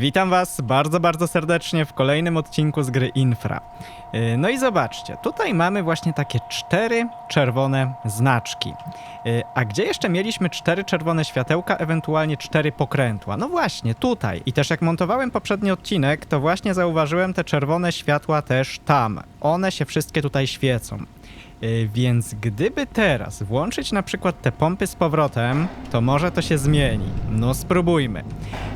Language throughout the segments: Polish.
Witam Was bardzo, bardzo serdecznie w kolejnym odcinku z gry Infra. Yy, No i zobaczcie, tutaj mamy właśnie takie cztery czerwone znaczki. Yy, A gdzie jeszcze mieliśmy cztery czerwone światełka, ewentualnie cztery pokrętła? No właśnie, tutaj. I też jak montowałem poprzedni odcinek, to właśnie zauważyłem te czerwone światła też tam. One się wszystkie tutaj świecą. Yy, Więc gdyby teraz włączyć na przykład te pompy z powrotem, to może to się zmieni. No spróbujmy.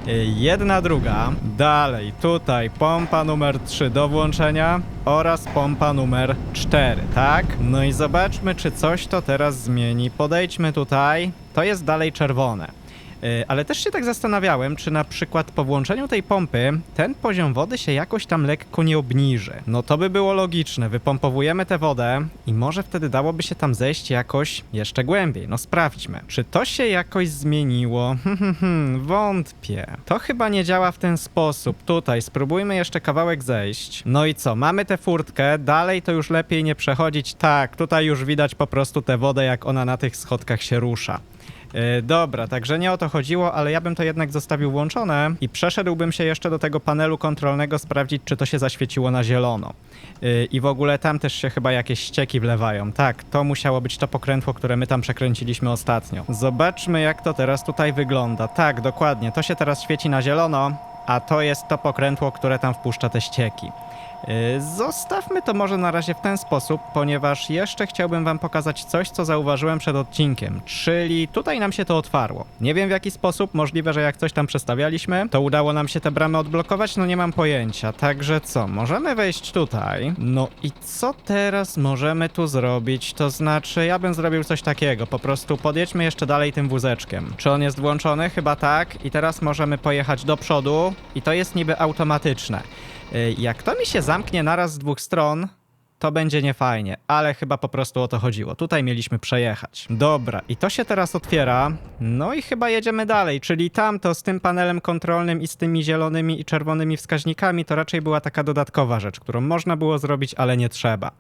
Yy, Jedna, druga. Dalej, tutaj pompa numer 3 do włączenia oraz pompa numer 4, tak? No i zobaczmy, czy coś to teraz zmieni. Podejdźmy tutaj. To jest dalej czerwone. Yy, Ale też się tak zastanawiałem, czy na przykład po włączeniu tej pompy ten poziom wody się jakoś tam lekko nie obniży. No to by było logiczne. Wypompowujemy tę wodę i może wtedy dałoby się tam zejść jakoś jeszcze głębiej. No sprawdźmy. Czy to się jakoś zmieniło? Hmm, hmm, hmm, wątpię. To chyba nie działa w ten sposób. Tutaj spróbujmy jeszcze kawałek zejść. No i co? Mamy tę furtkę. Dalej to już lepiej nie przechodzić. Tak, tutaj już widać po prostu tę wodę, jak ona na tych schodkach się rusza. Yy, dobra, także nie o to chodziło, ale ja bym to jednak zostawił włączone i przeszedłbym się jeszcze do tego panelu kontrolnego sprawdzić, czy to się zaświeciło na zielono. Yy, I w ogóle tam też się chyba jakieś ścieki wlewają. Tak, to musiało być to pokrętło, które my tam przekręciliśmy ostatnio. Zobaczmy, jak to teraz tutaj wygląda. Tak, dokładnie, to się teraz świeci na zielono, a to jest to pokrętło, które tam wpuszcza te ścieki. Yy, Zostawmy to może na razie w ten sposób, ponieważ jeszcze chciałbym wam pokazać coś, co zauważyłem przed odcinkiem, czyli tutaj nam się to otwarło. Nie wiem w jaki sposób, możliwe, że jak coś tam przestawialiśmy, to udało nam się te bramy odblokować, no nie mam pojęcia. Także co, możemy wejść tutaj. No i co teraz możemy tu zrobić? To znaczy, ja bym zrobił coś takiego, po prostu podjedźmy jeszcze dalej tym wózeczkiem. Czy on jest włączony? Chyba tak. I teraz możemy pojechać do przodu i to jest niby automatyczne. Y, Jak to mi się zamknie naraz z dwóch stron, to będzie niefajnie, ale chyba po prostu o to chodziło. Tutaj mieliśmy przejechać. Dobra, i to się teraz otwiera. No i chyba jedziemy dalej, czyli tamto z tym panelem kontrolnym i z tymi zielonymi i czerwonymi wskaźnikami to raczej była taka dodatkowa rzecz, którą można było zrobić, ale nie trzeba.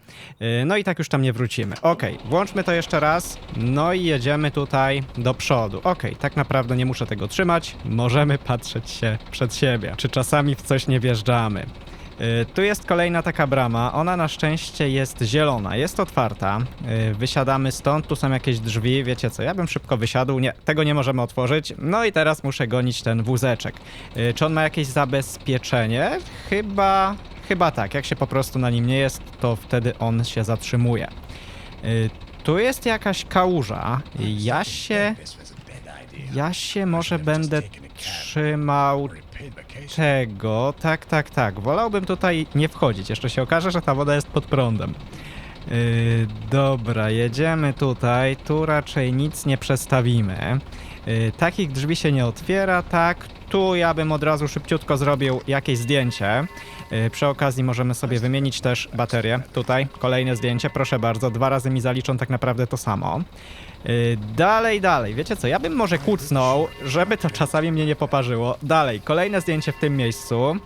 Yy, No i tak już tam nie wrócimy. Okej, włączmy to jeszcze raz. No i jedziemy tutaj do przodu. Okej, tak naprawdę nie muszę tego trzymać. Możemy patrzeć się przed siebie. Czy czasami w coś nie wjeżdżamy. Y, Tu jest kolejna taka brama. Ona na szczęście jest zielona, jest otwarta. Y, Wysiadamy stąd, tu są jakieś drzwi. Wiecie co? Ja bym szybko wysiadł. Nie, tego nie możemy otworzyć. No i teraz muszę gonić ten wózeczek. Y, Czy on ma jakieś zabezpieczenie? Chyba. Chyba tak. Jak się po prostu na nim nie jest, to wtedy on się zatrzymuje. Tu jest jakaś kałuża. Ja się. Ja się może będę trzymał tego. Tak, tak, tak. Wolałbym tutaj nie wchodzić. Jeszcze się okaże, że ta woda jest pod prądem. Yy, dobra, jedziemy tutaj. Tu raczej nic nie przestawimy. Yy, takich drzwi się nie otwiera, tak. Tu ja bym od razu szybciutko zrobił jakieś zdjęcie. Yy, przy okazji możemy sobie wymienić też baterię. Tutaj kolejne zdjęcie, proszę bardzo. Dwa razy mi zaliczą tak naprawdę to samo. Yy, dalej, dalej. Wiecie co, ja bym może kucnął, żeby to czasami mnie nie poparzyło. Dalej, kolejne zdjęcie w tym miejscu.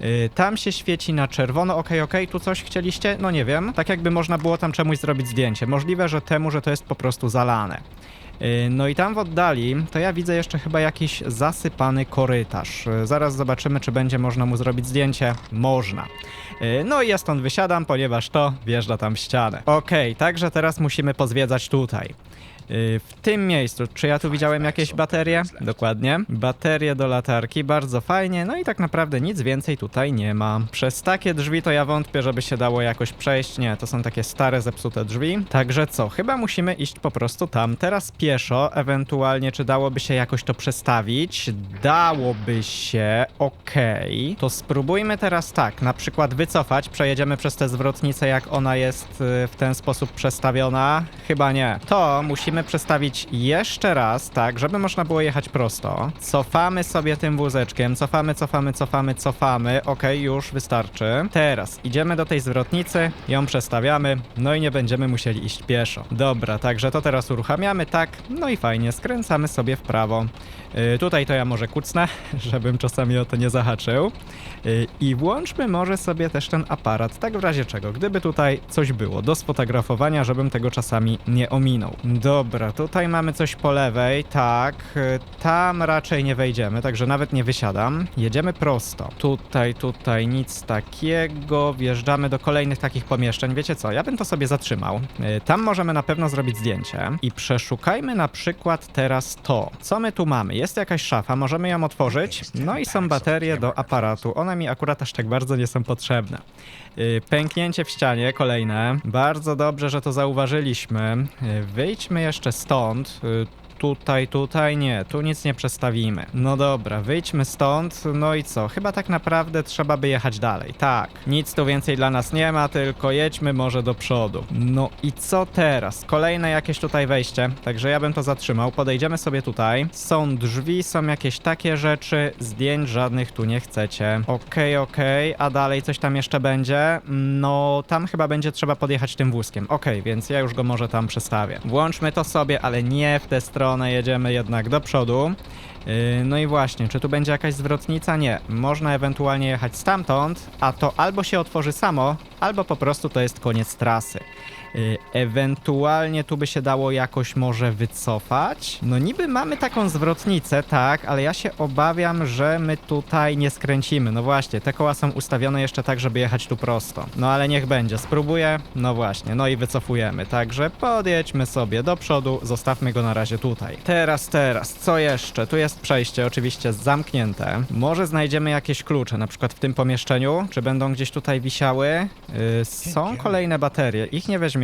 Yy, tam się świeci na czerwono. Okej, okej, tu coś chcieliście? No nie wiem. Tak jakby można było tam czemuś zrobić zdjęcie. Możliwe, że temu, że to jest po prostu zalane. Yy, No i tam w oddali to ja widzę jeszcze chyba jakiś zasypany korytarz. Zaraz zobaczymy, czy będzie można mu zrobić zdjęcie. Można. No i ja stąd wysiadam, ponieważ to wjeżdża tam w ścianę. Okej, także teraz musimy pozwiedzać tutaj. Yy, W tym miejscu, czy ja tu widziałem jakieś baterie? Dokładnie. Baterie do latarki, bardzo fajnie. No i tak naprawdę nic więcej tutaj nie ma. Przez takie drzwi to ja wątpię, żeby się dało jakoś przejść. Nie, to są takie stare, zepsute drzwi. Także co, chyba musimy iść po prostu tam. Teraz pieszo, ewentualnie czy dałoby się jakoś to przestawić? Dałoby się, okej. To spróbujmy teraz tak, na przykład wycofać, przejedziemy przez tę zwrotnicę, jak ona jest y, w ten sposób przestawiona. Chyba nie. To musimy przestawić jeszcze raz, tak, żeby można było jechać prosto. Cofamy sobie tym wózeczkiem, cofamy, cofamy, cofamy, cofamy. Okej, już wystarczy. Teraz idziemy do tej zwrotnicy, ją przestawiamy, no i nie będziemy musieli iść pieszo. Dobra, także to teraz uruchamiamy, tak, no i fajnie, skręcamy sobie w prawo. Yy, tutaj to ja może kucnę, żebym czasami o to nie zahaczył. Yy, I włączmy może sobie też ten aparat, tak w razie czego, gdyby tutaj coś było do sfotografowania, żebym tego czasami nie ominął. Dobra, tutaj mamy coś po lewej, tak, yy, tam raczej nie wejdziemy, także nawet nie wysiadam. Jedziemy prosto. Tutaj, tutaj nic takiego, wjeżdżamy do kolejnych takich pomieszczeń. Wiecie co, ja bym to sobie zatrzymał. Yy, Tam możemy na pewno zrobić zdjęcie i przeszukajmy na przykład teraz to. Co my tu mamy? Jest jakaś szafa, możemy ją otworzyć. No i są baterie do aparatu. One mi akurat aż tak bardzo nie są potrzebne. Yy, Pęknięcie w ścianie, kolejne. Bardzo dobrze, że to zauważyliśmy. Yy, Wyjdźmy jeszcze stąd. Yy, Tutaj, tutaj nie, tu nic nie przestawimy. No dobra, wyjdźmy stąd, no i co? Chyba tak naprawdę trzeba by jechać dalej. Tak, nic tu więcej dla nas nie ma, tylko jedźmy może do przodu. No i co teraz? Kolejne jakieś tutaj wejście, także ja bym to zatrzymał. Podejdziemy sobie tutaj. Są drzwi, są jakieś takie rzeczy, zdjęć żadnych tu nie chcecie. Okej, okej, a dalej coś tam jeszcze będzie? No, tam chyba będzie trzeba podjechać tym wózkiem. Okej, więc ja już go może tam przestawię. Włączmy to sobie, ale nie w tę stronę, jedziemy jednak do przodu. Yy, No i właśnie, czy tu będzie jakaś zwrotnica? Nie. Można ewentualnie jechać stamtąd, a to albo się otworzy samo, albo po prostu to jest koniec trasy. Yy, Ewentualnie tu by się dało jakoś może wycofać. No niby mamy taką zwrotnicę, tak, ale ja się obawiam, że my tutaj nie skręcimy. No właśnie, te koła są ustawione jeszcze tak, żeby jechać tu prosto. No ale niech będzie, spróbuję. No właśnie, no i wycofujemy. Także podjedźmy sobie do przodu, zostawmy go na razie tutaj. Teraz, teraz, co jeszcze? Tu jest przejście, oczywiście zamknięte. Może znajdziemy jakieś klucze, na przykład w tym pomieszczeniu. Czy będą gdzieś tutaj wisiały? Yy, są kolejne baterie, ich nie weźmiemy.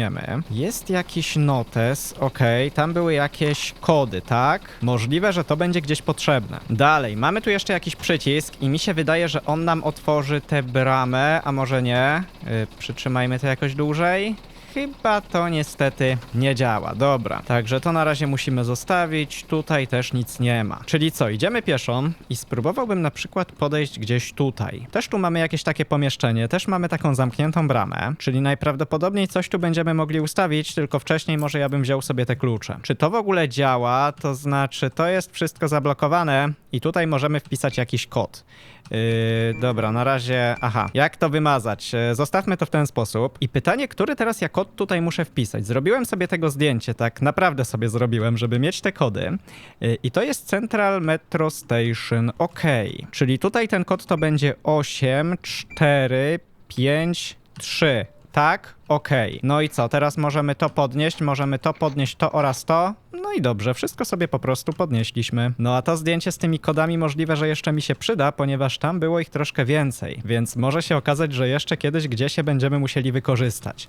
Jest jakiś notes, okej, tam były jakieś kody, tak? Możliwe, że to będzie gdzieś potrzebne. Dalej, mamy tu jeszcze jakiś przycisk i mi się wydaje, że on nam otworzy tę bramę, a może nie. Yy, przytrzymajmy to jakoś dłużej. Chyba to niestety nie działa. Dobra, także to na razie musimy zostawić. Tutaj też nic nie ma. Czyli co, idziemy pieszą i spróbowałbym na przykład podejść gdzieś tutaj. Też tu mamy jakieś takie pomieszczenie, też mamy taką zamkniętą bramę, czyli najprawdopodobniej coś tu będziemy mogli ustawić, tylko wcześniej może ja bym wziął sobie te klucze. Czy to w ogóle działa? To znaczy, to jest wszystko zablokowane i tutaj możemy wpisać jakiś kod. Yy, dobra, na razie. Aha, jak to wymazać? Yy, Zostawmy to w ten sposób. I pytanie, który teraz ja kod tutaj muszę wpisać? Zrobiłem sobie tego zdjęcie, tak naprawdę sobie zrobiłem, żeby mieć te kody. Yy, I to jest Central Metro Station. OK. Czyli tutaj ten kod to będzie 8, 4, 5, 3. Tak? Okej. No i co? Teraz możemy to podnieść, możemy to podnieść, to oraz to. No i dobrze, wszystko sobie po prostu podnieśliśmy. No a to zdjęcie z tymi kodami możliwe, że jeszcze mi się przyda, ponieważ tam było ich troszkę więcej. Więc może się okazać, że jeszcze kiedyś gdzieś je będziemy musieli wykorzystać.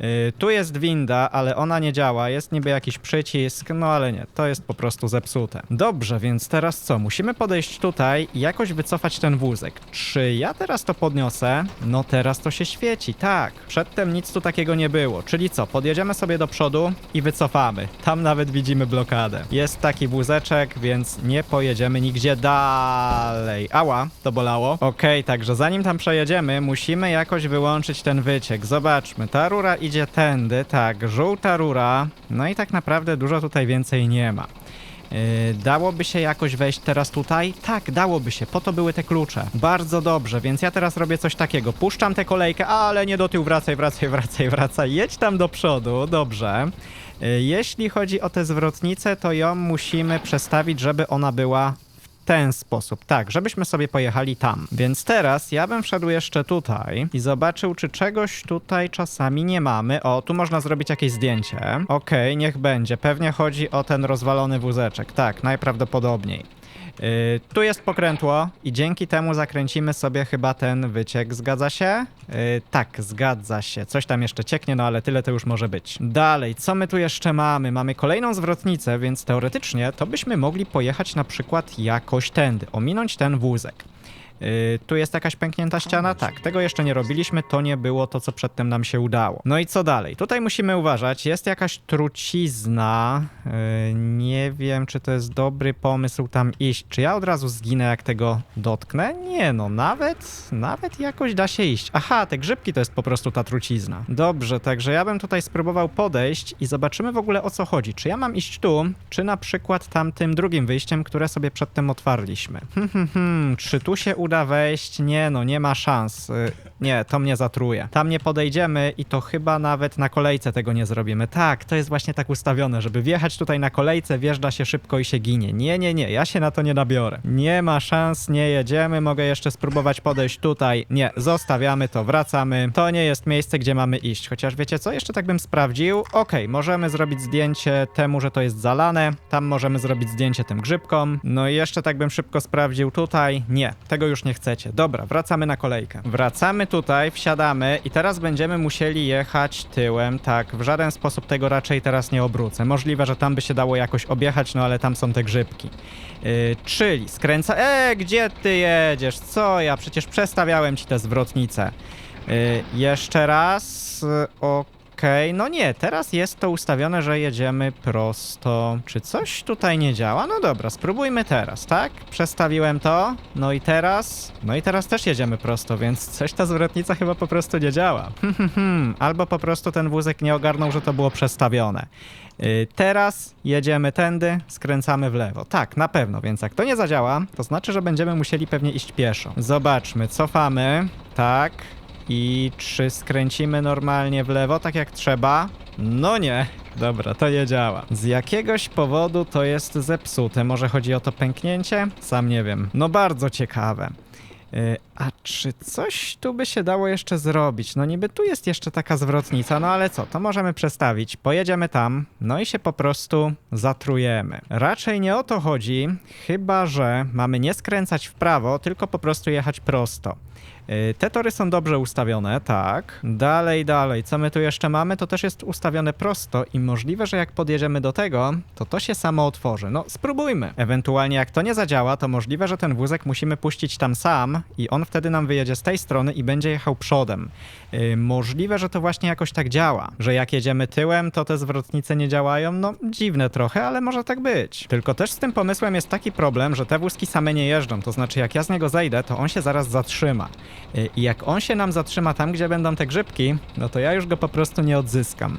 Yy, tu jest winda, ale ona nie działa. Jest niby jakiś przycisk, no ale nie, to jest po prostu zepsute. Dobrze, więc teraz co? Musimy podejść tutaj i jakoś wycofać ten wózek. Czy ja teraz to podniosę? No teraz to się świeci, tak. Przedtem nic tu takiego nie było. Czyli co? Podjedziemy sobie do przodu i wycofamy. Tam nawet widzimy blokadę. Jest taki wózeczek, więc nie pojedziemy nigdzie dalej. Ała, to bolało. Okej, także zanim tam przejedziemy, musimy jakoś wyłączyć ten wyciek. Zobaczmy, ta rura idzie tędy, tak, żółta rura. No i tak naprawdę dużo tutaj więcej nie ma. Yy, dałoby się jakoś wejść teraz tutaj? Tak, dałoby się, po to były te klucze. Bardzo dobrze, więc ja teraz robię coś takiego. Puszczam tę kolejkę, ale nie do tyłu, wracaj, wracaj, wracaj, wracaj. Jedź tam do przodu, dobrze. Yy, Jeśli chodzi o tę zwrotnicę, to ją musimy przestawić, żeby ona była ten sposób, tak, żebyśmy sobie pojechali tam. Więc teraz ja bym wszedł jeszcze tutaj i zobaczył, czy czegoś tutaj czasami nie mamy. O, tu można zrobić jakieś zdjęcie. Okej, niech będzie. Pewnie chodzi o ten rozwalony wózeczek. Tak, najprawdopodobniej. Yy, tu jest pokrętło i dzięki temu zakręcimy sobie chyba ten wyciek. Zgadza się? Yy, tak, zgadza się. Coś tam jeszcze cieknie, no ale tyle to już może być. Dalej, co my tu jeszcze mamy? Mamy kolejną zwrotnicę, więc teoretycznie to byśmy mogli pojechać na przykład jakoś tędy, ominąć ten wózek. Yy, tu jest jakaś pęknięta ściana? Tak, tego jeszcze nie robiliśmy, to nie było to, co przedtem nam się udało. No i co dalej? Tutaj musimy uważać, jest jakaś trucizna. Yy, nie wiem, czy to jest dobry pomysł tam iść. Czy ja od razu zginę, jak tego dotknę? Nie no, nawet, nawet jakoś da się iść. Aha, te grzybki to jest po prostu ta trucizna. Dobrze, także ja bym tutaj spróbował podejść i zobaczymy w ogóle o co chodzi. Czy ja mam iść tu, czy na przykład tamtym drugim wyjściem, które sobie przedtem otwarliśmy? Hmm, hmm, hmm, czy tu się uda wejść? Nie no, nie ma szans. Y, Nie, to mnie zatruje. Tam nie podejdziemy i to chyba nawet na kolejce tego nie zrobimy. Tak, to jest właśnie tak ustawione, żeby wjechać tutaj na kolejce, wjeżdża się szybko i się ginie. Nie, nie, nie, ja się na to nie nabiorę. Nie ma szans, nie jedziemy, mogę jeszcze spróbować podejść tutaj. Nie, zostawiamy to, wracamy. To nie jest miejsce, gdzie mamy iść. Chociaż wiecie co, jeszcze tak bym sprawdził. Okej, możemy zrobić zdjęcie temu, że to jest zalane. Tam możemy zrobić zdjęcie tym grzybkom. No i jeszcze tak bym szybko sprawdził tutaj. Nie, tego już nie chcecie. Dobra, wracamy na kolejkę. Wracamy tutaj, wsiadamy i teraz będziemy musieli jechać tyłem. Tak, w żaden sposób tego raczej teraz nie obrócę. Możliwe, że tam by się dało jakoś objechać, no ale tam są te grzybki. Yy, czyli skręca... E, gdzie ty jedziesz? Co ja? Przecież przestawiałem ci te zwrotnice. Yy, jeszcze raz. Yy, Okej, no nie, teraz jest to ustawione, że jedziemy prosto. Czy coś tutaj nie działa? No dobra, spróbujmy teraz, tak? Przestawiłem to, no i teraz, no i teraz też jedziemy prosto, więc coś ta zwrotnica chyba po prostu nie działa. Hmm, hmm, hmm. Albo po prostu ten wózek nie ogarnął, że to było przestawione. Yy, teraz jedziemy tędy, skręcamy w lewo. Tak, na pewno, więc jak to nie zadziała, to znaczy, że będziemy musieli pewnie iść pieszo. Zobaczmy, cofamy, tak. I czy skręcimy normalnie w lewo, tak jak trzeba? No nie. Dobra, to nie działa. Z jakiegoś powodu to jest zepsute. Może chodzi o to pęknięcie? Sam nie wiem. No bardzo ciekawe. Yy, a czy coś tu by się dało jeszcze zrobić? No niby tu jest jeszcze taka zwrotnica, no ale co, to możemy przestawić. Pojedziemy tam, no i się po prostu zatrujemy. Raczej nie o to chodzi, chyba że mamy nie skręcać w prawo, tylko po prostu jechać prosto. Yy, Te tory są dobrze ustawione, tak. Dalej, dalej. Co my tu jeszcze mamy? To też jest ustawione prosto i możliwe, że jak podjedziemy do tego, to to się samo otworzy. No, spróbujmy. Ewentualnie jak to nie zadziała, to możliwe, że ten wózek musimy puścić tam sam i on wtedy nam wyjedzie z tej strony i będzie jechał przodem. Yy, możliwe, że to właśnie jakoś tak działa, że jak jedziemy tyłem, to te zwrotnice nie działają. No, dziwne trochę, ale może tak być. Tylko też z tym pomysłem jest taki problem, że te wózki same nie jeżdżą. To znaczy, jak ja z niego zejdę, to on się zaraz zatrzyma. I jak on się nam zatrzyma tam, gdzie będą te grzybki, no to ja już go po prostu nie odzyskam.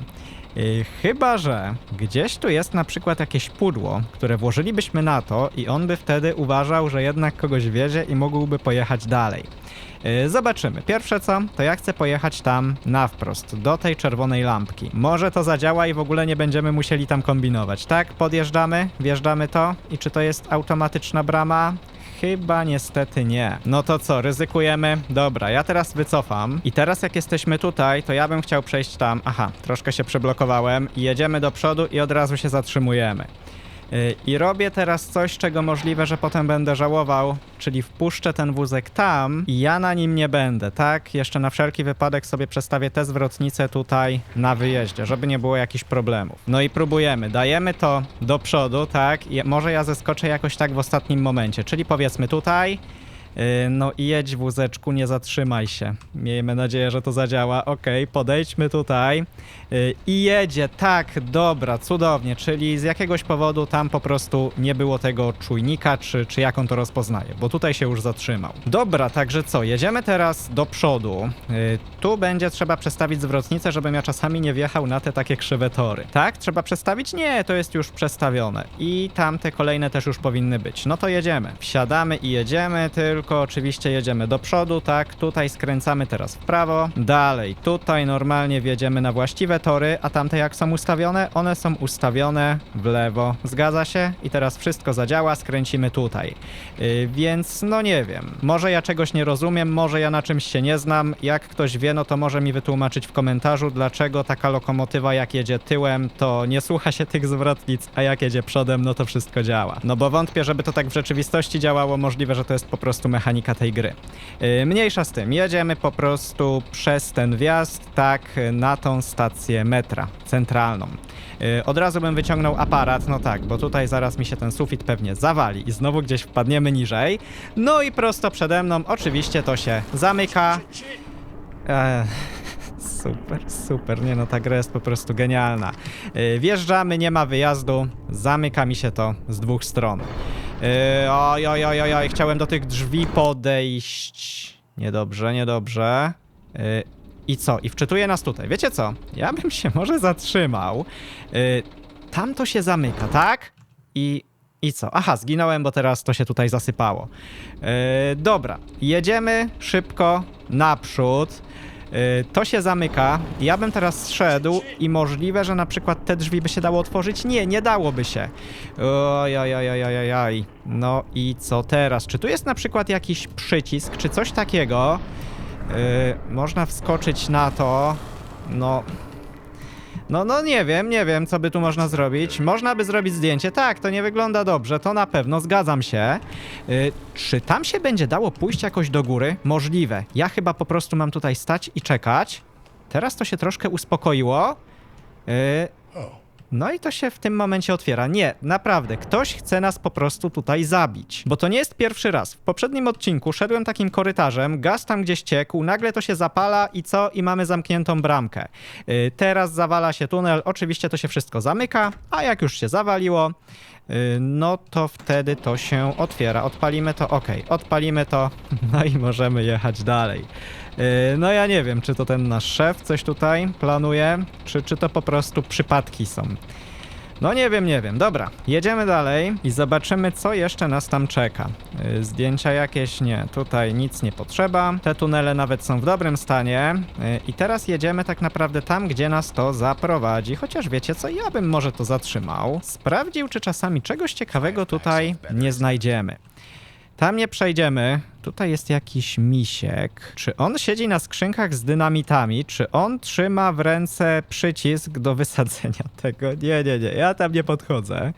Yy, chyba, że gdzieś tu jest na przykład jakieś pudło, które włożylibyśmy na to i on by wtedy uważał, że jednak kogoś wiezie i mógłby pojechać dalej. Yy, Zobaczymy. Pierwsze co, to ja chcę pojechać tam na wprost, do tej czerwonej lampki. Może to zadziała i w ogóle nie będziemy musieli tam kombinować. Tak, podjeżdżamy, wjeżdżamy to i czy to jest automatyczna brama? Chyba niestety nie. No to co, ryzykujemy? Dobra, ja teraz wycofam. I teraz jak jesteśmy tutaj, to ja bym chciał przejść tam. Aha, troszkę się przyblokowałem. I jedziemy do przodu i od razu się zatrzymujemy. Yy, I robię teraz coś, czego możliwe, że potem będę żałował, czyli wpuszczę ten wózek tam i ja na nim nie będę, tak? Jeszcze na wszelki wypadek sobie przestawię tę zwrotnicę tutaj na wyjeździe, żeby nie było jakichś problemów. No i próbujemy, dajemy to do przodu, tak? I może ja zeskoczę jakoś tak w ostatnim momencie, czyli powiedzmy tutaj, No i jedź wózeczku, nie zatrzymaj się. Miejmy nadzieję, że to zadziała. Okej, podejdźmy tutaj. Yy, I jedzie, tak, dobra, cudownie, czyli z jakiegoś powodu tam po prostu nie było tego czujnika, czy, czy jak on to rozpoznaje, bo tutaj się już zatrzymał. Dobra, także co, jedziemy teraz do przodu. Yy, Tu będzie trzeba przestawić zwrotnicę, żebym ja czasami nie wjechał na te takie krzywe tory. Tak? Trzeba przestawić? Nie, to jest już przestawione. I tamte kolejne też już powinny być. No to jedziemy. Wsiadamy i jedziemy, tylko oczywiście jedziemy do przodu, tak? Tutaj skręcamy teraz w prawo. Dalej, tutaj normalnie wjedziemy na właściwe tory, a tamte jak są ustawione? One są ustawione w lewo. Zgadza się? I teraz wszystko zadziała, skręcimy tutaj. Yy, więc no nie wiem. Może ja czegoś nie rozumiem, może ja na czymś się nie znam. Jak ktoś wie, no to może mi wytłumaczyć w komentarzu, dlaczego taka lokomotywa jak jedzie tyłem, to nie słucha się tych zwrotnic, a jak jedzie przodem, no to wszystko działa. No bo wątpię, żeby to tak w rzeczywistości działało. Możliwe, że to jest po prostu mechanika tej gry. Yy, Mniejsza z tym, jedziemy po prostu przez ten wjazd, tak, na tą stację metra centralną. Yy, Od razu bym wyciągnął aparat, no tak, bo tutaj zaraz mi się ten sufit pewnie zawali i znowu gdzieś wpadniemy niżej. No i prosto przede mną oczywiście to się zamyka. Eee, super, super, nie no, ta gra jest po prostu genialna. Yy, Wjeżdżamy, nie ma wyjazdu, zamyka mi się to z dwóch stron. Yy, oj, oj, oj, oj, oj, chciałem do tych drzwi podejść. Niedobrze, niedobrze. Yy, I co? I wczytuje nas tutaj. Wiecie co? Ja bym się może zatrzymał. Yy, tam to się zamyka, tak? I, I co? Aha, zginąłem, bo teraz to się tutaj zasypało. Yy, dobra, jedziemy szybko naprzód. Yy, to się zamyka. Ja bym teraz szedł i możliwe, że na przykład te drzwi by się dało otworzyć. Nie, nie dałoby się. Oj, oj, oj, oj, oj, oj. No i co teraz? Czy tu jest na przykład jakiś przycisk, czy coś takiego? Yy, można wskoczyć na to. No. No, no nie wiem, nie wiem, co by tu można zrobić. Można by zrobić zdjęcie. Tak, to nie wygląda dobrze, to na pewno, zgadzam się. Yy, czy tam się będzie dało pójść jakoś do góry? Możliwe. Ja chyba po prostu mam tutaj stać i czekać. Teraz to się troszkę uspokoiło. Yy, no i to się w tym momencie otwiera. Nie, naprawdę, ktoś chce nas po prostu tutaj zabić. Bo to nie jest pierwszy raz. W poprzednim odcinku szedłem takim korytarzem, gaz tam gdzieś ciekł, nagle to się zapala i co? I mamy zamkniętą bramkę. Yy, teraz zawala się tunel, oczywiście to się wszystko zamyka, a jak już się zawaliło, no to wtedy to się otwiera. Odpalimy to, ok, odpalimy to, no i możemy jechać dalej. Yy, No ja nie wiem, czy to ten nasz szef coś tutaj planuje, czy, czy to po prostu przypadki są. No nie wiem, nie wiem. Dobra, jedziemy dalej i zobaczymy, co jeszcze nas tam czeka. Yy, Zdjęcia jakieś? Nie, tutaj nic nie potrzeba. Te tunele nawet są w dobrym stanie. Yy, I teraz jedziemy tak naprawdę tam, gdzie nas to zaprowadzi. Chociaż wiecie co, ja bym może to zatrzymał. Sprawdził, czy czasami czegoś ciekawego tutaj nie znajdziemy. Tam nie przejdziemy. Tutaj jest jakiś misiek. Czy on siedzi na skrzynkach z dynamitami? Czy on trzyma w ręce przycisk do wysadzenia tego? Nie, nie, nie. Ja tam nie podchodzę.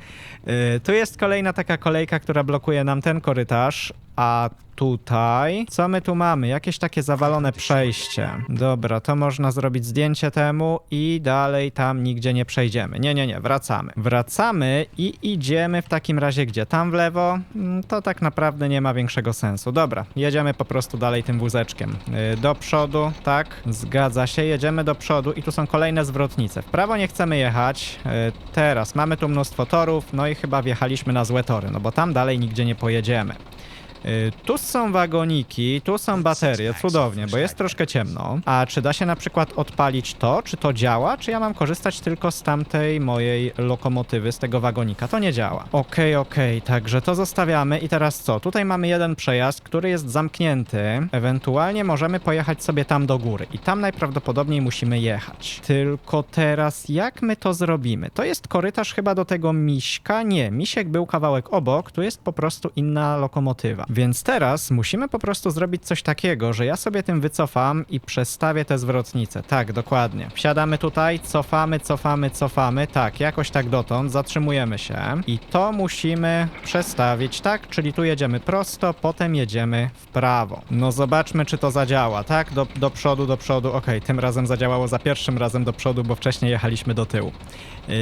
Yy, tu jest kolejna taka kolejka, która blokuje nam ten korytarz. A tutaj... Co my tu mamy? Jakieś takie zawalone przejście. Dobra, to można zrobić zdjęcie temu i dalej tam nigdzie nie przejdziemy. Nie, nie, nie. Wracamy. Wracamy i idziemy w takim razie gdzie? Tam w lewo? Mm, To tak naprawdę nie ma większego sensu. Dobra, jedziemy po prostu dalej tym wózeczkiem. Yy, Do przodu, tak? Zgadza się. Jedziemy do przodu i tu są kolejne zwrotnice. W prawo nie chcemy jechać. Yy, Teraz mamy tu mnóstwo torów, no i chyba wjechaliśmy na złe tory, no bo tam dalej nigdzie nie pojedziemy. Y, Tu są wagoniki, tu są baterie, cudownie, bo jest troszkę ciemno. A czy da się na przykład odpalić to? Czy to działa? Czy ja mam korzystać tylko z tamtej mojej lokomotywy, z tego wagonika? To nie działa. Okej, okej, także to zostawiamy i teraz co? Tutaj mamy jeden przejazd, który jest zamknięty. Ewentualnie możemy pojechać sobie tam do góry i tam najprawdopodobniej musimy jechać. Tylko teraz jak my to zrobimy? To jest korytarz chyba do tego miśka? Nie, misiek był kawałek obok, tu jest po prostu inna lokomotywa. Więc teraz musimy po prostu zrobić coś takiego, że ja sobie tym wycofam i przestawię te zwrotnice. Tak, dokładnie. Wsiadamy tutaj, cofamy, cofamy, cofamy. Tak, jakoś tak dotąd, zatrzymujemy się. I to musimy przestawić, tak? Czyli tu jedziemy prosto, potem jedziemy w prawo. No zobaczmy, czy to zadziała, tak? Do, do przodu, do przodu. Okej, tym razem zadziałało za pierwszym razem do przodu, bo wcześniej jechaliśmy do tyłu. Yy,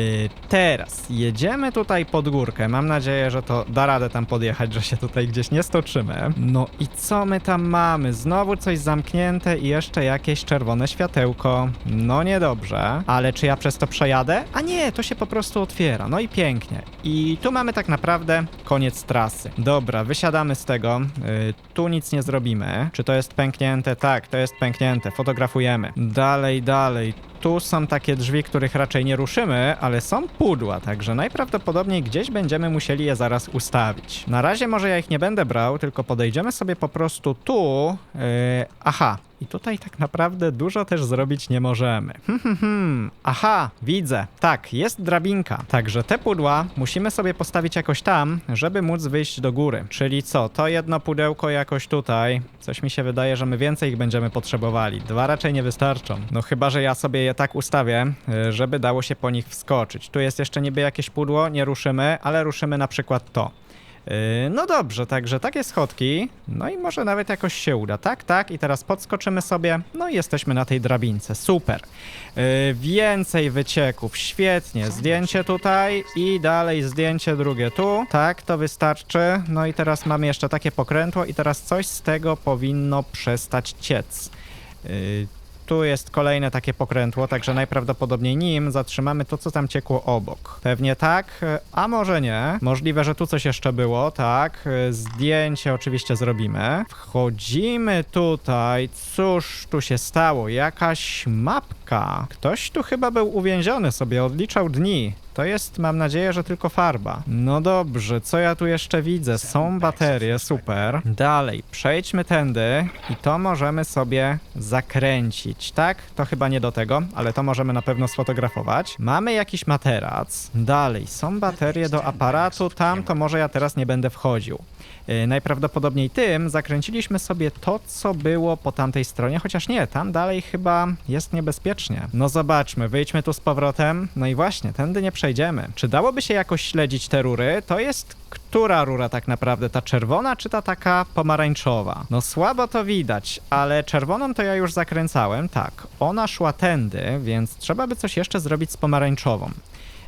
teraz jedziemy tutaj pod górkę. Mam nadzieję, że to da radę tam podjechać, że się tutaj gdzieś nie stoczymy. No i co my tam mamy? Znowu coś zamknięte i jeszcze jakieś czerwone światełko. No niedobrze. Ale czy ja przez to przejadę? A nie, to się po prostu otwiera. No i pięknie. I tu mamy tak naprawdę koniec trasy. Dobra, wysiadamy z tego. Yy, tu nic nie zrobimy. Czy to jest pęknięte? Tak, to jest pęknięte. Fotografujemy. Dalej, dalej. Tu są takie drzwi, których raczej nie ruszymy, ale są pudła, także najprawdopodobniej gdzieś będziemy musieli je zaraz ustawić. Na razie może ja ich nie będę brał, tylko podejdziemy sobie po prostu tu. Yy, aha. I tutaj tak naprawdę dużo też zrobić nie możemy. Hmm, hmm. Aha, widzę. Tak, jest drabinka. Także te pudła musimy sobie postawić jakoś tam, żeby móc wyjść do góry. Czyli co, to jedno pudełko jakoś tutaj. Coś mi się wydaje, że my więcej ich będziemy potrzebowali. Dwa raczej nie wystarczą. No chyba, że ja sobie je tak ustawię, y, żeby dało się po nich wskoczyć. Tu jest jeszcze niby jakieś pudło, nie ruszymy, ale ruszymy na przykład to. Yy, no dobrze, także takie schodki, no i może nawet jakoś się uda, tak, tak, i teraz podskoczymy sobie, no i jesteśmy na tej drabince, super. Yy, więcej wycieków, świetnie, zdjęcie tutaj i dalej zdjęcie drugie tu, tak, to wystarczy, no i teraz mamy jeszcze takie pokrętło i teraz coś z tego powinno przestać ciec. Yy, tu jest kolejne takie pokrętło, także najprawdopodobniej nim zatrzymamy to, co tam ciekło obok. Pewnie tak, a może nie. Możliwe, że tu coś jeszcze było, tak. Zdjęcie oczywiście zrobimy. Wchodzimy tutaj. Cóż tu się stało? Jakaś mapka. Ktoś tu chyba był uwięziony sobie, odliczał dni. To jest, mam nadzieję, że tylko farba. No dobrze, co ja tu jeszcze widzę? Są baterie, super. Dalej, przejdźmy tędy i to możemy sobie zakręcić, tak? To chyba nie do tego, ale to możemy na pewno sfotografować. Mamy jakiś materac. Dalej, są baterie do aparatu, tam to może ja teraz nie będę wchodził. Yy, najprawdopodobniej tym zakręciliśmy sobie to, co było po tamtej stronie, chociaż nie, tam dalej chyba jest No zobaczmy, wyjdźmy tu z powrotem. No i właśnie, tędy nie przejdziemy. Czy dałoby się jakoś śledzić te rury? To jest która rura tak naprawdę? Ta czerwona czy ta taka pomarańczowa? No słabo to widać, ale czerwoną to ja już zakręcałem, tak. Ona szła tędy, więc trzeba by coś jeszcze zrobić z pomarańczową.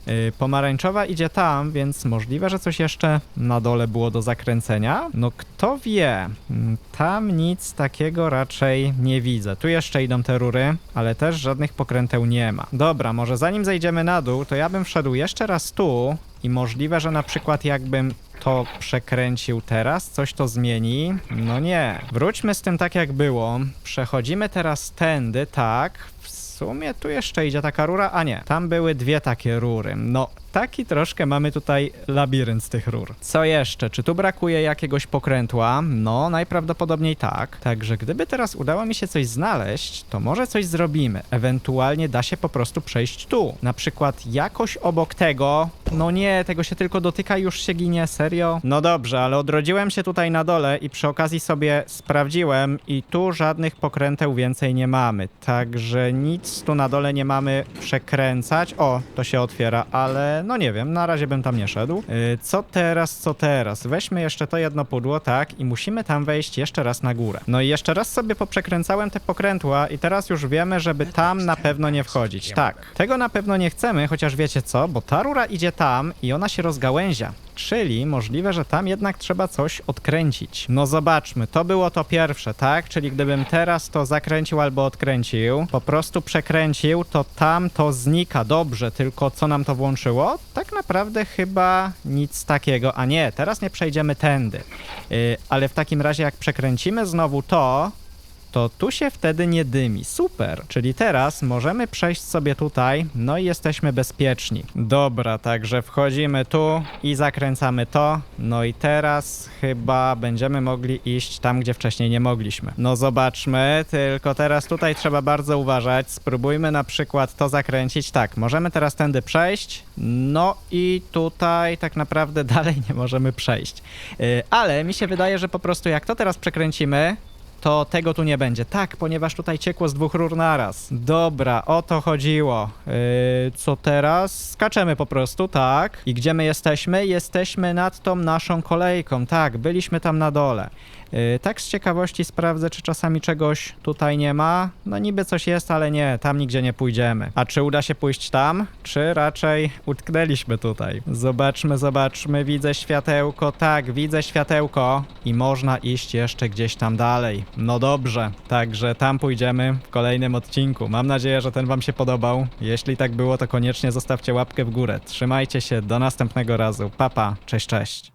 Yy, pomarańczowa idzie tam, więc możliwe, że coś jeszcze na dole było do zakręcenia. No kto wie, Mm, tam nic takiego raczej nie widzę. Tu jeszcze idą te rury, ale też żadnych pokręteł nie ma. Dobra, może zanim zejdziemy na dół, to ja bym wszedł jeszcze raz tu i możliwe, że na przykład jakbym to przekręcił teraz, coś to zmieni? No nie. Wróćmy z tym tak jak było. Przechodzimy teraz tędy, tak. Sumie tu jeszcze idzie taka rura, a nie, tam były dwie takie rury. No, taki troszkę mamy tutaj labirynt z tych rur. Co jeszcze? Czy tu brakuje jakiegoś pokrętła? No, najprawdopodobniej tak. Także gdyby teraz udało mi się coś znaleźć, to może coś zrobimy. Ewentualnie da się po prostu przejść tu. Na przykład jakoś obok tego. No nie, tego się tylko dotyka i już się ginie, serio? No dobrze, ale odrodziłem się tutaj na dole i przy okazji sobie sprawdziłem i tu żadnych pokręteł więcej nie mamy. Także nic tu na dole nie mamy przekręcać. O, to się otwiera, ale no nie wiem, na razie bym tam nie szedł. Yy, co teraz, co teraz? Weźmy jeszcze to jedno pudło, tak, i musimy tam wejść jeszcze raz na górę. No i jeszcze raz sobie poprzekręcałem te pokrętła i teraz już wiemy, żeby tam na pewno nie wchodzić. Tak, tego na pewno nie chcemy, chociaż wiecie co, bo ta rura idzie tam i ona się rozgałęzia. Czyli możliwe, że tam jednak trzeba coś odkręcić. No zobaczmy, to było to pierwsze, tak? Czyli gdybym teraz to zakręcił albo odkręcił, po prostu przekręcił, to tam to znika. Dobrze, tylko co nam to włączyło? Tak naprawdę chyba nic takiego. A nie, teraz nie przejdziemy tędy. Yy, ale w takim razie jak przekręcimy znowu to, to tu się wtedy nie dymi. Super. Czyli teraz możemy przejść sobie tutaj, no i jesteśmy bezpieczni. Dobra, także wchodzimy tu i zakręcamy to. No i teraz chyba będziemy mogli iść tam, gdzie wcześniej nie mogliśmy. No zobaczmy, tylko teraz tutaj trzeba bardzo uważać. Spróbujmy na przykład to zakręcić. Tak, możemy teraz tędy przejść. No i tutaj tak naprawdę dalej nie możemy przejść. Yy, ale mi się wydaje, że po prostu jak to teraz przekręcimy, to tego tu nie będzie. Tak, ponieważ tutaj ciekło z dwóch rur naraz. Dobra, o to chodziło. Yy, co teraz? Skaczemy po prostu, tak. I gdzie my jesteśmy? Jesteśmy nad tą naszą kolejką. Tak, byliśmy tam na dole. Yy, tak z ciekawości sprawdzę, czy czasami czegoś tutaj nie ma. No niby coś jest, ale nie, tam nigdzie nie pójdziemy. A czy uda się pójść tam? Czy raczej utknęliśmy tutaj? Zobaczmy, zobaczmy, widzę światełko. Tak, widzę światełko i można iść jeszcze gdzieś tam dalej. No dobrze, także tam pójdziemy w kolejnym odcinku. Mam nadzieję, że ten wam się podobał. Jeśli tak było, to koniecznie zostawcie łapkę w górę. Trzymajcie się, do następnego razu. Papa, pa. cześć, cześć.